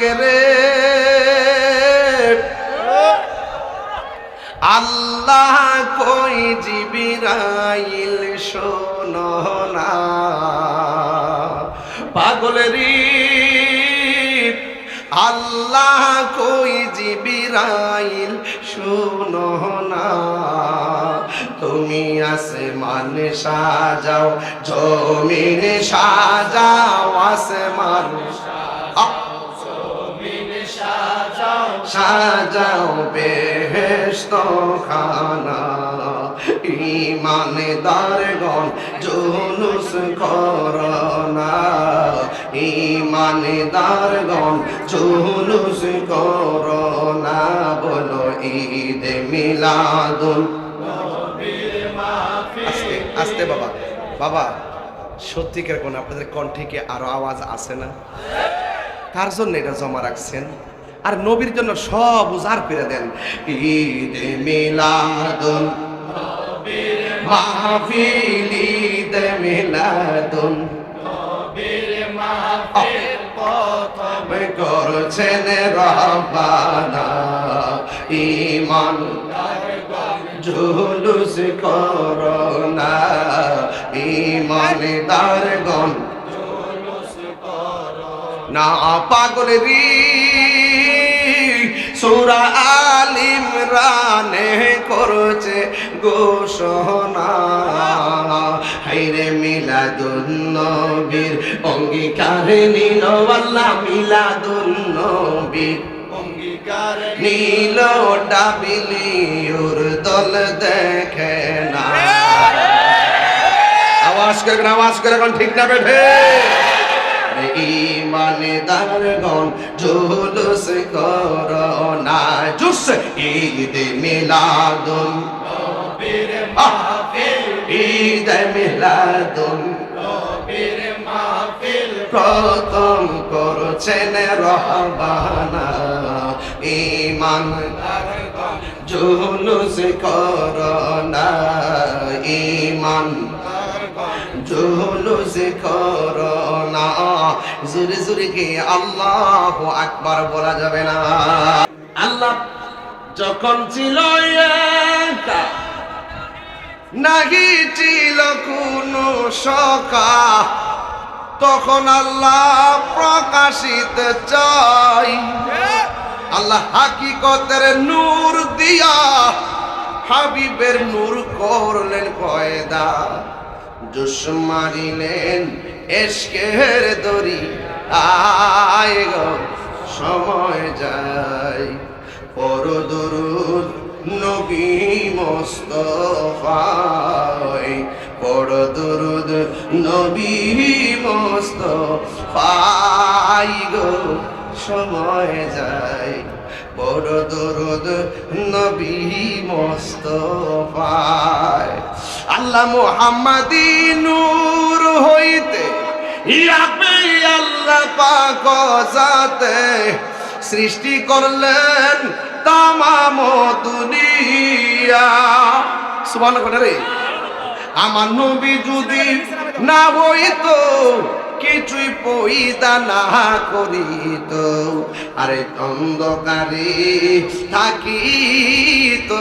গেরে আল্লাহ কই জিবিরাইল শোনো না। পাগলেরি আল্লাহ কই জিবিরাইল শোনো না। তুমি আসমান সাজাও, জমিন সাজাও, আসমান আ- সাজাও বেহেস্ত খানা ইমানদারগণ জুলুস করনা। ইমানদারগণ জুলুস করনা। বলো ঈদ মিলাদুল আস্তে আস্তে বাবা। বাবা, সত্যিকার কোন আপনাদের কণ্ঠে কি আরও আওয়াজ আছে না? তার জন্য এটা জমা রাখছেন? আর নবীর জন্য সব উজাড় করে দেন। ঈদ মিলাদুন, মাহফিল, ঈদ মিলাদুন। করছেন রব্বানা ইমান জুলুস করোনা ইমানদারগণ না পাগলেরি সুরা আলিম রানে করছে ঘোষণা। হাইরে মিলাদুন নবীর অঙ্গীকার নিল আল্লাহ মিলাদুন নবীর অঙ্গীকার নীল ডাবিলি দল দেখে না। আওয়াজ করে আওয়াজ করে, এখন ঠিক না বেঠে। ইমানদার গণ জুলুস কর না। জুস ঈদ আহ! ঈদ মাহফিল প্রথম করছেন রহবানা ইমান জুলুস করনা ইমান তারগণ জুলুস করনা। জুরে জুরে কে আল্লাহ আকবার বলা যাবে না। আল্লাহ যখন ছিল একা, নাহি ছিল কোনো সকা তখন আল্লাহ প্রকাশিত চাই। আল্লাহ হাকিকতের নূর দিয়া হাবিবের নূর করলেন পয়দা। জুস মারিলেন এসকের দরি আয় সময় যায়। পর দরুদ নবী মোস্তফায় বড় দরুদ নবী মোস্তফাই গো, সময় যায়। বড় দরুদ নবী মোস্তফায়। আল্লাহ মুহাম্মাদি নূর হইতে ইয়াবে আল্লাহ পাক জাতে সৃষ্টি করলেন তামাম দুনিয়া। কথা রে? আমার নবী যদি না হইতো কিছুই পইদা না করিত। আরে অন্ধকারে থাকি তো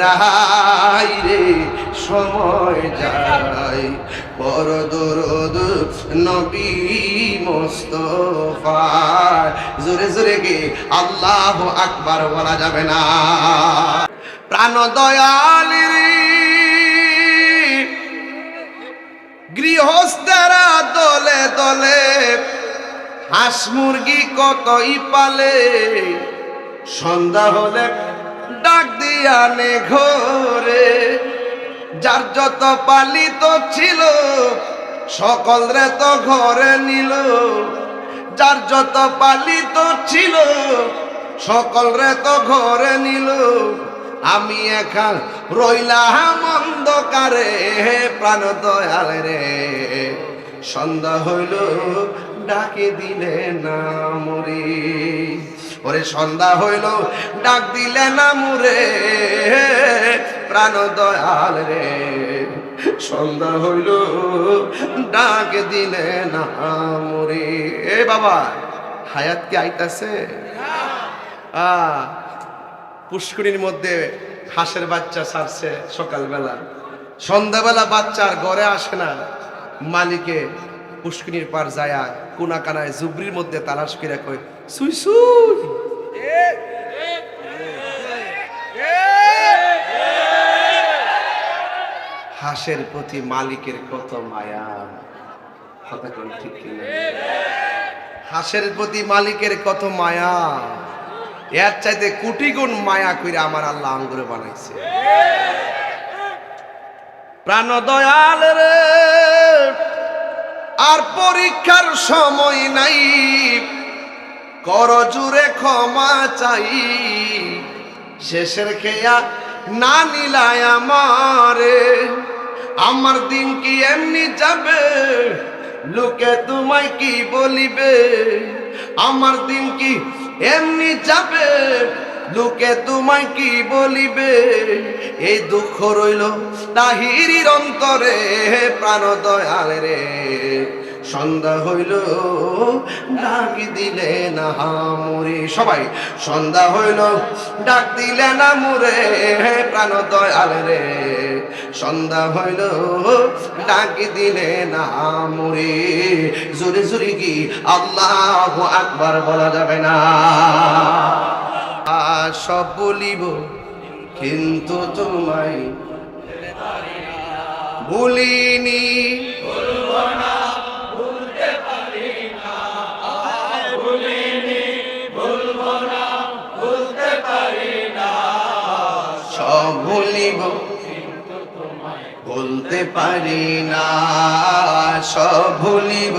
রাই রে, সময় যায়। বড় দরদ নবী মোস্তফায় জোরে জোরে গে, আল্লাহ আকবার বলা যাবে না। প্রাণ দয়ালিরি গৃহস্থেরা দলে দলে হাঁস মুরগি কতই পালে? সন্ধ্যা হলে ডাক দিয়ানে ঘরে। যার যত পালিত ছিল সকলরে তো ঘরে নিল। যার যত পালিত ছিল সকলরে তো ঘরে নিল। আমি একা রইলাম অন্ধকারে প্রাণ দয়াল রে। সন্ধ্যা হইল, ডাকে দিলে না মরে ওরে সন্ধ্যা হইল, ডাক দিলে না মুরে প্রাণ দয়াল রে। সন্ধ্যা হইল, ডাক দিলে না মরে এ বাবা, হায়াত কি আইতাছে? আ পুষ্করির মধ্যে হাঁসের বাচ্চা ছাড়ছে সকালবেলা। সন্ধ্যাবেলা বাচ্চা আর ঘরে আসে না। মালিকে পুষ্করির পার যায়া কোনা কানায় জুবরির মধ্যে তালাশ করে কয়, সুই সুই। হাঁসের প্রতি মালিকের কত মায়া। কথা ঠিক হাঁসের প্রতি মালিকের কত মায়া। এর চাইতে কোটি গুণ মায়া কইরা আমার আল্লাহ আঙ্গুরে বানাইছে। প্রাণ দয়াল রে, আর পরীক্ষার সময় নাই। কর জুড়ে ক্ষমা চাই, শেষের খেয়া না নিলায় আমারে। আমার দিন কি এমনি যাবে? লোকে তোমায় কি বলিবে? আমার দিন কি এমনি চাপে লোকে তোমায় কি বলিবে? এই দুঃখ রইল তাহিরির অন্তরে প্রাণ দয়াল রে। সন্ধ্যা হইল, ডাক দিলে না মুরে সবাই, সন্ধ্যা হইল, ডাক দিলে না মুরে প্রাণ দয়াল রে। সন্ধ্যা হইল, ডাক দিলে না মুরে জোরে জোরে কি আল্লাহ আকবার বলা যাবে না? আর সব বলিব, কিন্তু তোমায় ভুলিনি। সব ভুলিব বলতে পারি না, সব ভুলিব।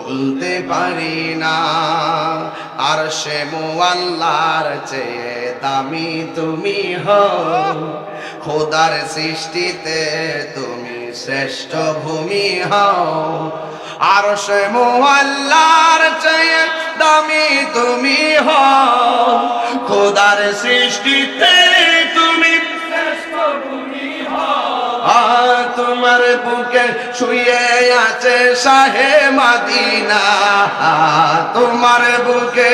বলতে পারি না, আর সে মোয়াল্লার চেয়ে দামি তুমি হও। খোদার সৃষ্টিতে তুমি শ্রেষ্ঠ ভূমি হও। আর সে মোয়াল্লার চেয়ে দামি তুমি হও, খোদার সৃষ্টিতে তুমি তোমার বুকে শুয়ে আছে শাহে মাদিনা তোমার বুকে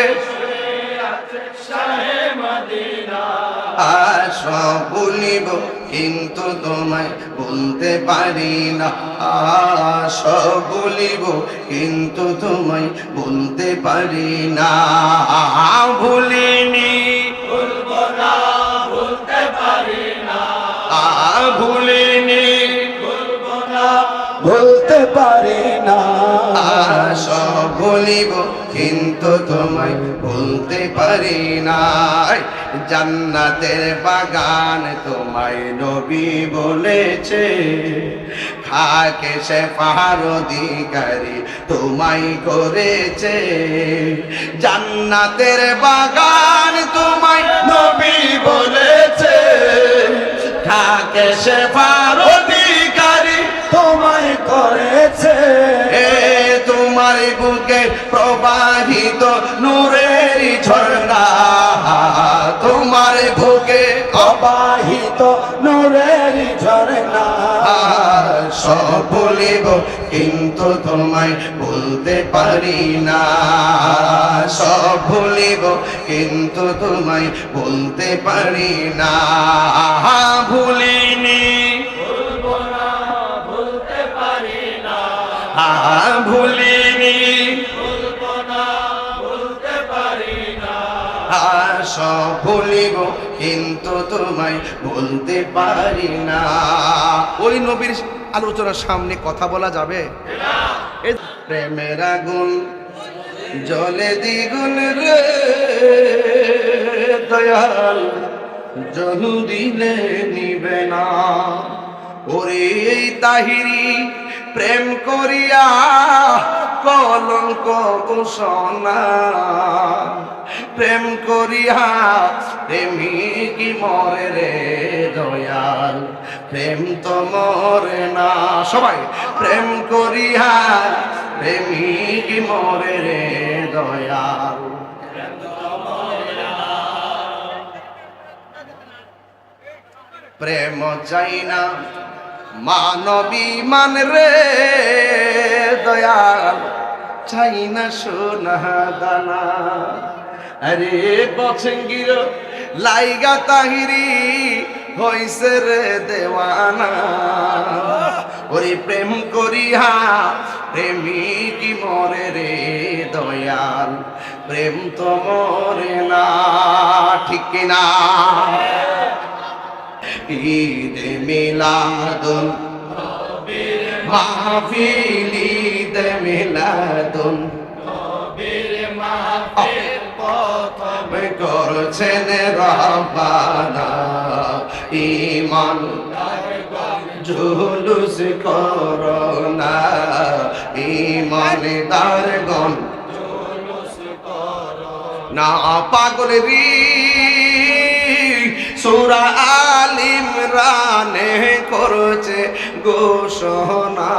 আর সব বলিব কিন্তু তোমায় বলতে পারি না। সব বলিব কিন্তু তোমায় বলতে পারি না। ভুলিনি ভুলিনি বলতে পারি না। সব বলিব কিন্তু তোমায় বলতে পারি না। জান্নাতের বাগান তোমায় নবী বলেছে। খাকে সে পাহাড় অধিকারী তোমায় করেছে। জান্নাতের বাগান তোমায় নবী বলেছে। খাকে সে পাহাড় অধিকারী তোমায় করেছে। তোমার বুকে প্রবাহিত নূরের ঝর্ণা। তোমার বুকে অবাহিত নূরের ঝরনা সব বলিব কিন্তু তোমায় বলতে পারি না। সব ভুলিব কিন্তু তোমায় বলতে পারি না। ভুলিনি। আ, ভুলিনি। আর সব ভুলিব, কিন্তু তোমায় বলতে পারি না। ওই নবীর আলোচনার সামনে কথা বলা যাবে? প্রেমের আগুন, জলে দ্বিগুণ রে। দয়াল জল দিলে নিবে না। ওরে এই তাহিরি প্রেম করিয়া কলঙ্ক ঘোষণা প্রেম করিয়া প্রেমিক মরে রে দয়াল? প্রেম তো মরে না। সবাই, প্রেম করিয়া প্রেমিক মরে রে দয়াল? প্রেম চাই না মানবী মান রে দয়াল। চাই না সোনা দানা। আরে বছঙ্গির লাইগা তাহিরি হইছে রে দেওয়ানা। ওরে প্রেম করিয়া প্রেমিক মরে রে দয়াল? প্রেম তো মরে না, ঠিক কিনা? ঈদ মিলাদুন, মাহফিল, ঈদ মিলাদুন। প্রথম করছেন রহবানা ইমান জুলুস করোনা ইমানদার গণ না। পাগল রি সুরা আলিম রানে করছে ঘোষণা।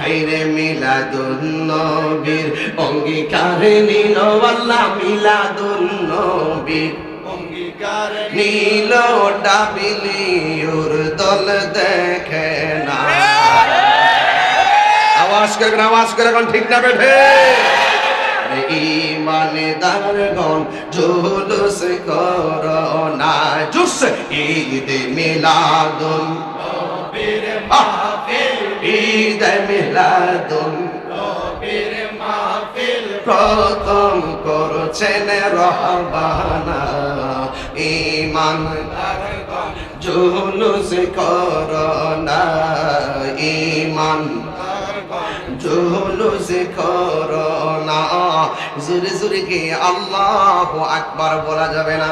হাইরে মিলাদুন নবীর অঙ্গীকার নিল আল্লাহ মিলাদুন নবীর নীল ডাবিলি ওর দল দেখে না। আওয়াজ করে আওয়াজ করে এখন ঠিক না বেঠে? ইমানদার গণ জুলুস করোনা জুস ঈদ মিলাদুন ঈদ মিলাদুন প্রথম করছেন রহবানা। ইমান জুলুস করোনা। ইমান জুলুস করোনা। জোরে জোরে কে আল্লাহ আকবার বলা যাবে না।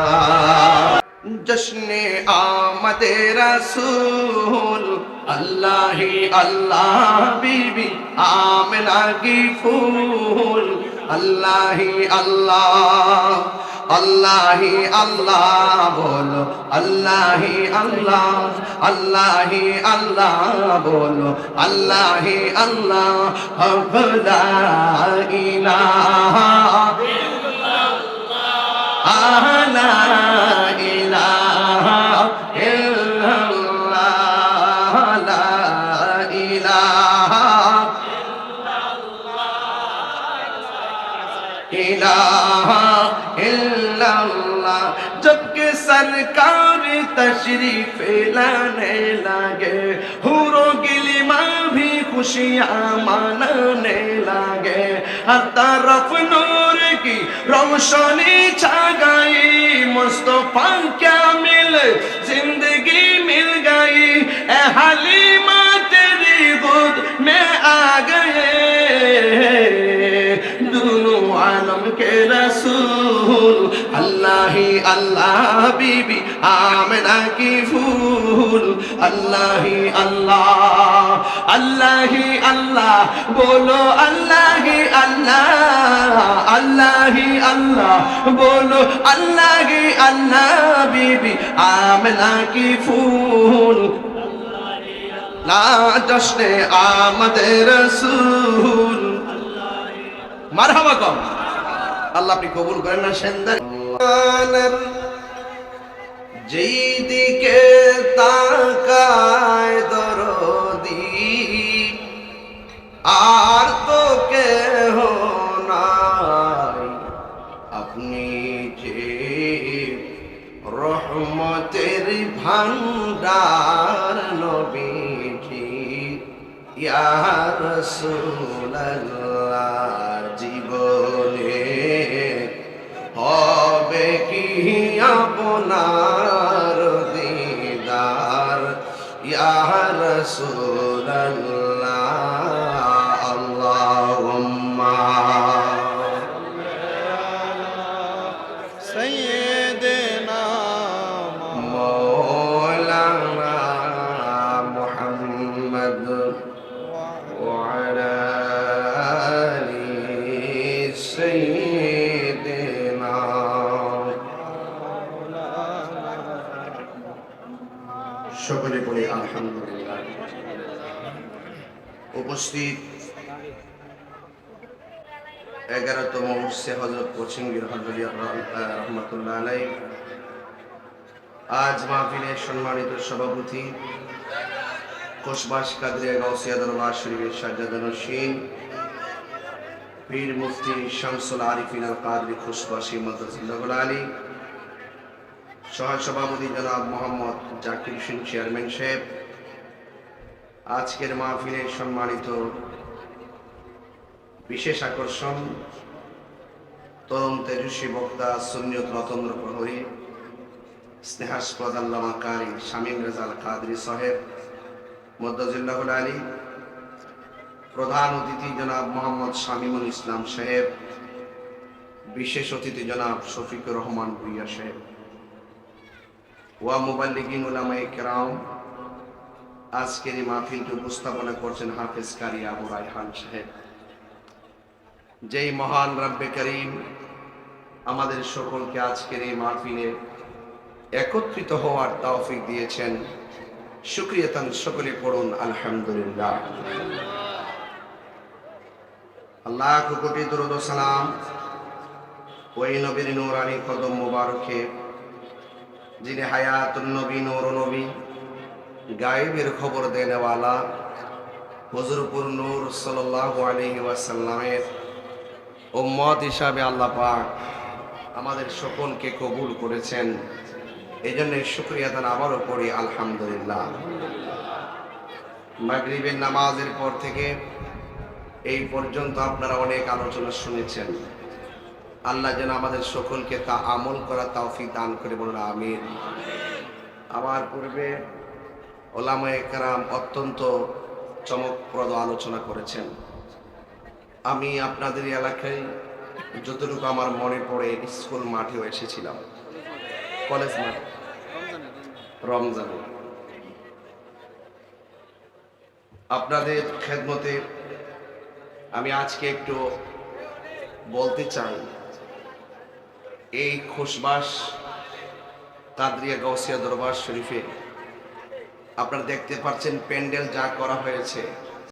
জশ্নে আমাদের রাসূল। আল্লাহি আল্লাহ, বিবি আমেনা কি ফুল। আল্লাহি আল্লাহ আল্লাহি আল্লাহ বলো। আল্লাহি আল্লাহ আল্লাহি আল্লাহ বলো। আল্লাহি আল্লাহ হবলা ইলাহা तशरीफ लाने लगे हुरो गिलिमा भी खुशियाँ मनाने लगे हर तरफ नूर की रोशनी छा गई मुस्तफा क्या मिल जिंदगी मिल गई ए हलीमा तेरी गोद में आ गए दोनों आलम के रसूल अल्लाह ही अल्लाह बीबी আমেনা কি ফুল? আল্লাহি আল্লাহ আল্লাহি আল্লাহ, বলো আল্লাহি আল্লাহ আল্লাহি আল্লাহ, বলো আল্লাহি আল্লাহ, বিবি আমেনা কি ফুল? না আমাদের রসুল। মারহাবা কম। আল্লাহ আপনি কবুল করেন না, সেন্দার। যেই দিকে তাকায় দরদি, আর তো কেহ নাই। আপনি যে রহমতের ভান্ডার নবীজি, ইয়া রাসূলুল্লাহ। سيدنا সকলে বলি আলহামদুলিল্লাহ উপস্থিত এগারোতম উর্সে হজরত কোচিংগির হজরিয়া রহমতুল্লাহ আলাই আজ মাহফিলের সম্মানিত সভাপতি কোষবাস কাদরিয়া গাউসিয়া দরবার শরীফের সাজ্জাদ নসীন পীর মুফতি শামসুল আরিফিন আল কাদরি খুশবাসী মদরসুল্লাহুল আলী সহ সভাপতি জনাব মোহাম্মদ জাকির হোসেন চেয়ারম্যান সাহেব, আজকের মাহফিলের সম্মানিত বিশেষ আকর্ষণ, তরুণ তেজস্বী বক্তা সুনিয়ত রতন্দ্র প্রহরী, স্নেহাস্পদ আল্লামা কারি শামীম রেজাল কাদরি সাহেব মদ্দাজুল্লাহুল আলী প্রধান অতিথি জনাব মোহাম্মদ শামীমুল ইসলাম সাহেব, বিশেষ অতিথি জনাব শফিকুর রহমান ভুইয়া সাহেব, ওয়া মুবাল্লিগিন কেরাম, আজকের এই মাহফিলটি উপস্থাপনা করছেন হাফেজ কারি আবু রায়হান সাহেব। যেই মহান রাব্বে করিম আমাদের সকলকে আজকের এই মাহফিলে একত্রিত হওয়ার তৌফিক দিয়েছেন। শুক্রিয়াতান সকলে পড়ুন, আলহামদুলিল্লাহ। আল্লাহ কোটি দরুদ সালাম। ওই নবীর নূরানি কদম মোবারকে, যিনি হায়াতুন নবী নূর নবী, গায়েবের খবর দেনেওয়ালা, হজরপুর নূর সাল্লাল্লাহু আলাইহি ওয়াসাল্লামের উম্মত হিসাবে আল্লাহ পাক আমাদের সকলকে কবুল করেছেন। এই জন্য শুক্রিয়া দান আবারও পড়ি আলহামদুলিল্লাহ। মাগরিবের নামাজের পর থেকে এই পর্যন্ত আপনারা অনেক আলোচনা শুনেছেন। আল্লাহ যেন আমাদের সকলকে তা আমল করা তৌফিক দান করে বলুন আমির আমার পূর্বে ওলামায়ে কেরাম অত্যন্ত চমকপ্রদ আলোচনা করেছেন। আমি আপনাদের এলাকায় যতটুকু আমার মনে পড়ে, স্কুল মাঠেও এসেছিলাম। কলেজ মাঠে। রমজানে। আপনাদের খেদমতে আমি আজকে একটু বলতে চাই, এই খুশবাস কাদরিয়া গৌসিয়া দরবার শরীফে আপনারা দেখতে পাচ্ছেন প্যান্ডেল যা করা হয়েছে।